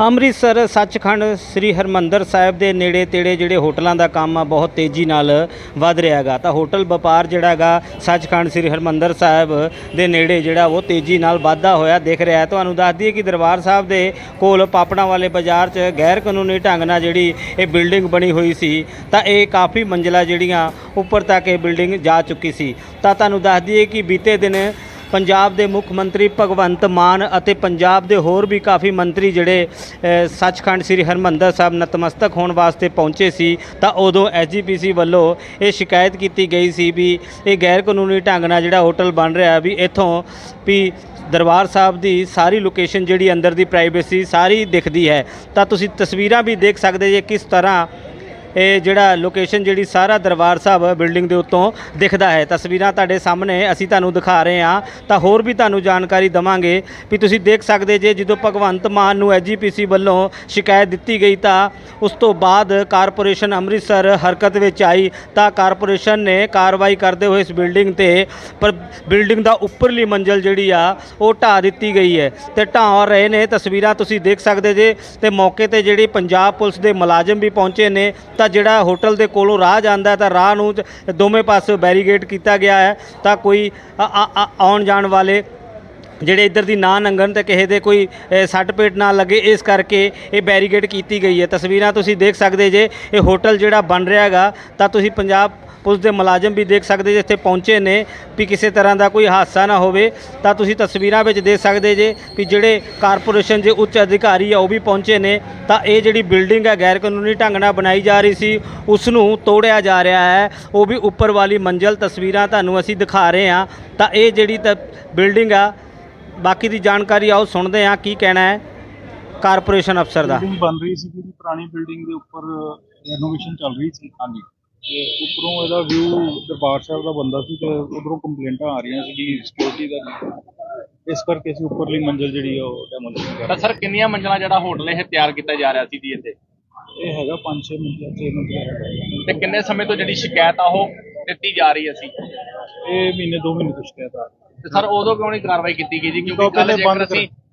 ਅੰਮ੍ਰਿਤਸਰ ਸੱਚਖੰਡ ਸ੍ਰੀ ਹਰਮੰਦਰ ਸਾਹਿਬ ਦੇ ਨੇੜੇ ਤੇੜੇ ਜਿਹੜੇ ਹੋਟਲਾਂ ਦਾ ਕੰਮ ਆ, ਬਹੁਤ ਤੇਜ਼ੀ ਨਾਲ ਵੱਧ ਰਿਹਾ ਹੈਗਾ। ਤਾਂ ਹੋਟਲ ਵਪਾਰ ਜਿਹੜਾ ਹੈਗਾ, ਸੱਚਖੰਡ ਸ੍ਰੀ ਹਰਮੰਦਰ ਸਾਹਿਬ ਦੇ ਨੇੜੇ ਜਿਹੜਾ ਉਹ ਤੇਜ਼ੀ ਨਾਲ ਵਾਧਾ ਹੋਇਆ ਦਿਖ ਰਿਹਾ ਹੈ। ਤੁਹਾਨੂੰ ਦੱਸ ਦਈਏ ਕਿ ਦਰਬਾਰ ਸਾਹਿਬ ਦੇ ਕੋਲ ਪਾਪੜਾਂ ਵਾਲੇ ਬਾਜ਼ਾਰ 'ਚ ਗੈਰ ਕਾਨੂੰਨੀ ਢੰਗ ਨਾਲ ਜਿਹੜੀ ਇਹ ਬਿਲਡਿੰਗ ਬਣੀ ਹੋਈ ਸੀ, ਤਾਂ ਇਹ ਕਾਫੀ ਮੰਜ਼ਲਾ ਜਿਹੜੀਆਂ, ਉੱਪਰ ਤੱਕ ਇਹ ਬਿਲਡਿੰਗ ਜਾ ਚੁੱਕੀ ਸੀ। ਤਾਂ ਤੁਹਾਨੂੰ ਦੱਸ ਦਈਏ ਕਿ ਬੀਤੇ ਦਿਨ ਪੰਜਾਬ ਦੇ ਮੁੱਖ ਮੰਤਰੀ ਭਗਵੰਤ ਮਾਨ ਅਤੇ ਪੰਜਾਬ ਦੇ ਹੋਰ ਵੀ ਕਾਫੀ ਮੰਤਰੀ ਜਿਹੜੇ ਸੱਚਖੰਡ ਸ੍ਰੀ ਹਰਮੰਦਰ ਸਾਹਿਬ ਨਤਮਸਤਕ ਹੋਣ ਵਾਸਤੇ ਪਹੁੰਚੇ ਸੀ, ਤਾਂ ਉਦੋਂ ਐਸਜੀਪੀਸੀ ਵੱਲੋਂ ਇਹ ਸ਼ਿਕਾਇਤ ਕੀਤੀ ਗਈ ਸੀ ਵੀ ਇਹ ਗੈਰ ਕਾਨੂੰਨੀ ਢੰਗ ਨਾਲ ਜਿਹੜਾ ਹੋਟਲ ਬਣ ਰਿਹਾ ਵੀ ਇੱਥੋਂ ਵੀ ਦਰਬਾਰ ਸਾਹਿਬ ਦੀ ਸਾਰੀ ਲੋਕੇਸ਼ਨ ਜਿਹੜੀ ਅੰਦਰ ਦੀ ਪ੍ਰਾਈਵੇਸੀ ਸਾਰੀ ਦਿਖਦੀ ਹੈ। ਤਾਂ ਤੁਸੀਂ ਤਸਵੀਰਾਂ ਵੀ ਦੇਖ ਸਕਦੇ ਜੇ ਕਿਸ ਤਰ੍ਹਾਂ ਇਹ ਜਿਹੜਾ ਲੋਕੇਸ਼ਨ ਜਿਹੜੀ ਸਾਰਾ ਦਰਬਾਰ ਸਾਹਿਬ ਬਿਲਡਿੰਗ ਦੇ ਉੱਤੋਂ ਦਿਖਦਾ ਹੈ। ਤਸਵੀਰਾਂ ਤੁਹਾਡੇ ਸਾਹਮਣੇ ਅਸੀਂ ਤੁਹਾਨੂੰ ਦਿਖਾ ਰਹੇ ਹਾਂ। ਤਾਂ ਹੋਰ ਵੀ ਤੁਹਾਨੂੰ ਜਾਣਕਾਰੀ ਦਵਾਂਗੇ ਵੀ ਤੁਸੀਂ ਦੇਖ ਸਕਦੇ ਜੇ ਜਦੋਂ ਭਗਵੰਤ ਮਾਨ ਨੂੰ ਐਜੀਪੀਸੀ ਵੱਲੋਂ ਸ਼ਿਕਾਇਤ ਦਿੱਤੀ ਗਈ ਤਾਂ ਉਸ ਤੋਂ ਬਾਅਦ ਕਾਰਪੋਰੇਸ਼ਨ ਅੰਮ੍ਰਿਤਸਰ ਹਰਕਤ ਵਿੱਚ ਆਈ ਤਾਂ ਕਾਰਪੋਰੇਸ਼ਨ ਨੇ ਕਾਰਵਾਈ ਕਰਦੇ ਹੋਏ ਇਸ ਬਿਲਡਿੰਗ ਤੇ ਪਰ ਬਿਲਡਿੰਗ ਦਾ ਉੱਪਰਲੀ ਮੰਜ਼ਲ ਜਿਹੜੀ ਆ, ਉਹ ਢਾਹ ਦਿੱਤੀ ਗਈ ਹੈ। ਤੇ ਢਾਹ ਰਹੇ ਨੇ, ਤਸਵੀਰਾਂ ਤੁਸੀਂ ਦੇਖ ਸਕਦੇ ਜੇ ਤੇ ਮੌਕੇ ਤੇ ਜਿਹੜੀ ਪੰਜਾਬ ਪੁਲਿਸ ਦੇ ਮੁਲਾਜ਼ਮ ਵੀ ਪਹੁੰਚੇ ਨੇ, ਤਾਂ ਜਿਹੜਾ ਹੋਟਲ ਦੇ ਕੋਲੋਂ ਰਾਹ ਜਾਂਦਾ ਤਾਂ ਰਾਹ ਨੂੰ ਦੋਵੇਂ ਪਾਸੇ ਬੈਰੀਗੇਡ ਕੀਤਾ ਗਿਆ ਹੈ। ਤਾਂ ਕੋਈ ਆਉਣ ਜਾਣ ਵਾਲੇ ਜਿਹੜੇ ਇੱਧਰ ਦੀ ਨਾ ਨੰਗਣ ਤੇ ਕਿਸੇ ਦੇ ਕੋਈ ਸੱਟ ਪੇਟ ਨਾ ਲੱਗੇ, ਇਸ ਕਰਕੇ ਇਹ ਬੈਰੀਗੇਡ ਕੀਤੀ ਗਈ ਹੈ। ਤਸਵੀਰਾਂ ਤੁਸੀਂ ਦੇਖ ਸਕਦੇ ਜੇ, ਇਹ ਹੋਟਲ ਜਿਹੜਾ ਬਣ ਰਿਹਾ ਹੈਗਾ, ਤਾਂ ਤੁਸੀਂ ਪੰਜਾਬ ਪੁਲਿਸ ਦੇ ਮੁਲਾਜ਼ਮ ਵੀ ਦੇਖ ਸਕਦੇ ਜੇ ਇੱਥੇ ਪਹੁੰਚੇ ਨੇ ਵੀ ਕਿਸੇ ਤਰ੍ਹਾਂ ਦਾ ਕੋਈ ਹਾਦਸਾ ਨਾ ਹੋਵੇ, ਤਾਂ ਤੁਸੀਂ ਤਸਵੀਰਾਂ ਵਿੱਚ ਦੇਖ ਸਕਦੇ ਜੇ ਵੀ ਜਿਹੜੇ ਕਾਰਪੋਰੇਸ਼ਨ ਦੇ ਉੱਚ ਅਧਿਕਾਰੀ ਆ ਉਹ ਵੀ ਪਹੁੰਚੇ ਨੇ, ਤਾਂ ਇਹ ਜਿਹੜੀ ਬਿਲਡਿੰਗ ਹੈ ਗੈਰ ਕਾਨੂੰਨੀ ਢੰਗ ਨਾਲ ਬਣਾਈ ਜਾ ਰਹੀ ਸੀ ਉਸ ਨੂੰ ਤੋੜਿਆ ਜਾ ਰਿਹਾ ਹੈ, ਉਹ ਵੀ ਉੱਪਰ ਵਾਲੀ ਮੰਜ਼ਲ ਤਸਵੀਰਾਂ ਤੁਹਾਨੂੰ ਅਸੀਂ ਦਿਖਾ ਰਹੇ ਹਾਂ, ਤਾਂ ਇਹ ਜਿਹੜੀ ਤਾਂ ਬਿਲਡਿੰਗ ਆ, ਬਾਕੀ ਦੀ ਜਾਣਕਾਰੀ ਆਓ, ਸੁਣਦੇ ਹਾਂ ਕੀ ਕਹਿਣਾ ਹੈ ਕਾਰਪੋਰੇਸ਼ਨ ਅਫਸਰ ਦਾ। ਬਣ ਰਹੀ ਸੀ ਜਿਹੜੀ ਪੁਰਾਣੀ ਬਿਲਡਿੰਗ ਦੇ ਉੱਪਰ ਰੈਨੋਵੇਸ਼ਨ ਚੱਲ ਰਹੀ ਸੀ, ਹਾਂਜੀ। ਤੇ ਉੱਪਰੋਂ ਇਹਦਾ ਵਿਊ ਦਰਬਾਰ ਸਾਹਿਬ ਦਾ ਬੰਦਾ ਸੀ ਤੇ ਉਧਰੋਂ ਕੰਪਲੇਂਟਾਂ ਆ ਰਹੀਆਂ ਸੀ ਕਿ ਸਿਕਿਉਰਿਟੀ ਦਾ ਇਸ ਕਰਕੇ ਅਸੀਂ ਉੱਪਰਲੀ ਮੰਜ਼ਿਲ ਜਿਹੜੀ ਆ ਉਹ ਡੈਮੋਲੀਸ਼ਨ ਕਰ ਤਾਂ ਸਰ ਕਿੰਨੀਆਂ ਮੰਜ਼ਲਾਂ ਜਿਹੜਾ ਹੋਟਲ ਇਹ ਤਿਆਰ ਕੀਤਾ ਜਾ ਰਿਹਾ ਸੀ ਜੀ ਇੱਥੇ। ਇਹ ਹੈਗਾ 5-6 ਮੰਜ਼ਿਲ 6 ਮੰਜ਼ਿਲ ਤੇ ਕਿੰਨੇ ਸਮੇਂ ਤੋਂ ਜਿਹੜੀ ਸ਼ਿਕਾਇਤ ਆ ਉਹ ਦਿੱਤੀ ਜਾ ਰਹੀ ਸੀ ਇਹ ਮਹੀਨੇ ਦੋ ਮਹੀਨੇ ਤੋਂ ਸ਼ਿਕਾਇਤ ਆ ਰਹੀ। ਤੇ ਸਰ ਉਦੋਂ ਕਿਉਂ ਨਹੀਂ ਕਾਰਵਾਈ ਕੀਤੀ ਗਈ ਜੀ? ਕਿਉਂਕਿ ਕੱਲ ਜੇਕਰ ਅਸੀਂ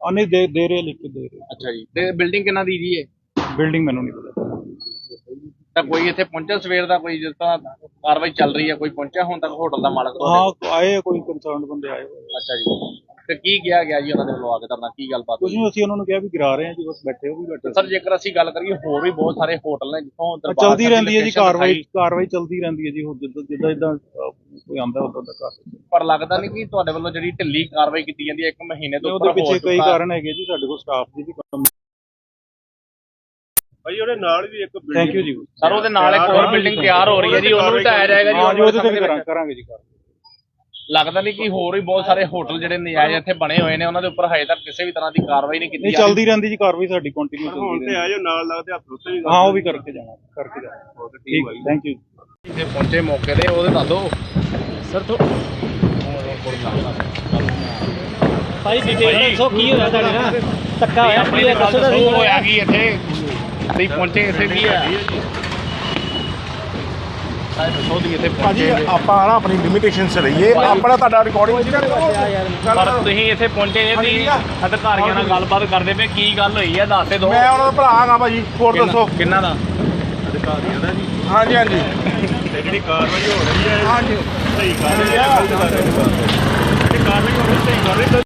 ਆ ਨਹੀਂ ਦੇ ਦੇ ਰਹੇ ਲਿਖ ਕੇ ਦੇ ਰਹੇ। ਅੱਛਾ ਜੀ। ਤੇ ਬਿਲਡਿੰਗ ਕਿੰਨਾ ਦੀ ਜੀ ਇਹ? ਬਿਲਡਿੰਗ ਮੈਨੂੰ ਨਹੀਂ ਪਤਾ। ਤਾਂ ਕੋਈ ਇੱਥੇ ਪਹੁੰਚਿਆ ਸਵੇਰ ਦਾ ਕੋਈ ਜਿਸ ਤਰ੍ਹਾਂ ਕਾਰਵਾਈ ਚੱਲ ਰਹੀ ਹੈ ਕੋਈ ਪਹੁੰਚਿਆ ਹੁਣ ਤੱਕ ਹੋਟਲ ਦਾ ਮਾਲਕ ਤੁਹਾਡੇ? ਹਾਂ ਆਏ ਆ ਕੋਈ ਕੰਸਰਨਡ ਬੰਦੇ ਆਏ ਹੋਏ ਆ। ਅੱਛਾ ਜੀ। ਤੇ ਕੀ ਕਿਹਾ ਗਿਆ ਜੀ ਉਹਨਾਂ ਦੇ ਵੱਲੋਂ ਆ ਕੇ ਤੁਹਾਡਾ ਕੀ ਗੱਲਬਾਤ ਕੁਝ ਹੋਈ ਨਹੀਂ ਅਸੀਂ ਉਹਨਾਂ ਨੂੰ ਕਿਹਾ ਵੀ ਗਿਰਾ ਰਹੇ ਹਾਂ ਜੀ ਬਸ ਬੈਠੇ ਹੋ ਵੀ ਬੈਠੇ ਸਰ ਜੇਕਰ ਅਸੀਂ ਗੱਲ ਕਰੀਏ ਹੋਰ ਵੀ ਬਹੁਤ ਸਾਰੇ ਹੋਟਲ ਨੇ ਜਿੱਥੋਂ ਦਰਬਾਰ ਚੱਲਦੀ ਸਾਹਿਬ ਦੀ ਰਹਿੰਦੀ ਹੈ ਜੀ location ਕਾਰਵਾਈ ਦਿਖਾਈ, ਕਾਰਵਾਈ ਚੱਲਦੀ ਰਹਿੰਦੀ ਹੈ ਜੀ ਹੁਣ ਜਿੱਦਾਂ ਜਿੱਦਾਂ ਜਿੱਦਾਂ ਅਹ, ਕੋਈ ਆਂਦਾ ਉਦਾਂ ਦਾ ਕਰ ਪਰ ਲੱਗਦਾ ਨਹੀਂ ਕਿ ਤੁਹਾਡੇ ਵੱਲੋਂ ਜਿਹੜੀ ਢਿੱਲੀ ਕਾਰਵਾਈ ਕੀਤੀ ਜਾਂਦੀ ਹੈ ਇੱਕ ਮਹੀਨੇ ਤੋਂ ਉਹਦੇ ਉੱਪਰ ਹੋ ਪਿੱਛੇ ਕਈ ਚੁੱਕਾ ਕਾਰਨ ਹੈਗੇ ਜੀ ਸਾਡੇ ਕੋਲ ਸਟਾਫ ਦੀ ਵੀ ਕਮੀ ਭਾਈ ਉਹਦੇ ਨਾਲ ਵੀ ਇੱਕ ਥੈਂਕ ਯੂ ਜੀ। ਸਰ ਉਹਦੇ ਨਾਲ ਇੱਕ ਹੋਰ ਬਿਲਡਿੰਗ ਤਿਆਰ ਹੋ ਰਹੀ ਹੈ ਜੀ ਉਹਨੂੰ ਵੀ ਢਾਇਆ ਜਾਏਗਾ ਜੀ ਹਾਂ ਜੀ ਉਹਦੇ ਤੇ ਵੀ ਕਰਾਂ-। ਕਰਾਂਗੇ ਜੀ ਕਾਰਵਾਈ ਲੱਗਦਾ ਨਹੀਂ ਕਿ ਹੋਰ ਵੀ ਬਹੁਤ ਸਾਰੇ ਹੋਟਲ ਜਿਹੜੇ ਨਜਾਇਜ਼ ਇੱਥੇ ਬਣੇ ਹੋਏ ਨੇ ਉਹਨਾਂ ਦੇ ਉੱਪਰ ਹਜੇ ਤੱਕ ਕਿਸੇ ਵੀ ਤਰ੍ਹਾਂ ਦੀ ਕਾਰਵਾਈ ਨਹੀਂ ਕੀਤੀ ਨਹੀਂ ਚੱਲਦੀ ਰਹਿੰਦੀ ਜੀ ਕਾਰਵਾਈ ਸਾਡੀ ਕੰਟੀਨਿਊ ਹੁਣ ਚੱਲਦੀ ਤੇ ਰਹਿੰਦੀ। ਆਜੋ ਨਾਲ ਲੱਗਦੇ ਹੱਥ ਉੱਤੇ ਵੀ ਹਾਂ ਉਹ ਵੀ ਕਰਕੇ ਜਾਣਾ ਕਰਕੇ ਜਾਣਾ। ਠੀਕ ਥੈਂਕ ਯੂ ਇੱਥੇ ਪਹੁੰਚੇ ਮੌਕੇ ਤੇ ਉਹਦੇ ਦੱਸ ਸਰ ਤੋਂ ਭਾਈ ਡਿਟੇਲ ਦੱਸੋ ਕੀ ਹੋਇਆ ਤੁਹਾਡੇ ਨਾਲ? ਧੱਕਾ ਹੋਇਆ ਕੀ ਦੱਸੋ ਹੋਇਆ ਕੀ ਇੱਥੇ? ਤੁਸੀਂ ਪਹੁੰਚੇ ਇੱਥੇ ਕੀ ਆ ਦੱਸੋ ਦੀ ਇੱਥੇ ਭਾਜੀ ਪਹੁੰਚੇ ਆਪਾਂ ਨਾ ਆਪਣੀ ਲਿਮਿਟੇਸ਼ਨ ਚ ਰਹੀਏ। ਆਪਣਾ ਤੁਹਾਡਾ ਰਿਕਾਰਡਿੰਗ ਪਰ ਤੁਸੀਂ ਇੱਥੇ ਪਹੁੰਚੇ ਜੇ ਤੁਸੀਂ ਅਧਿਕਾਰੀਆਂ ਨਾਲ ਗੱਲਬਾਤ ਕਰਦੇ ਪਏ ਕੀ ਗੱਲ ਹੋਈ ਹੈ ਦੱਸ ਤੇ ਦਿਓ। ਮੈਂ ਉਹਨਾਂ ਦਾ ਭਰਾ ਹਾਂ ਭਾਜੀ ਹੋਰ ਦੱਸੋ। ਕਿੰਨਾ ਦਾ? ਹਾਂਜੀ ਹਾਂਜੀ। ਤੇ ਜਿਹੜੀ ਕਾਰਵਾਈ ਹੋ ਰਹੀ ਹੈ ਹਾਂਜੀ। ਸਹੀ ਕਰ ਰਹੀ ਹੈ ਇਹ ਕਾਰਵਾਈ ਹੋ ਰਹੀ ਸਹੀ ਕਰ ਰਹੀ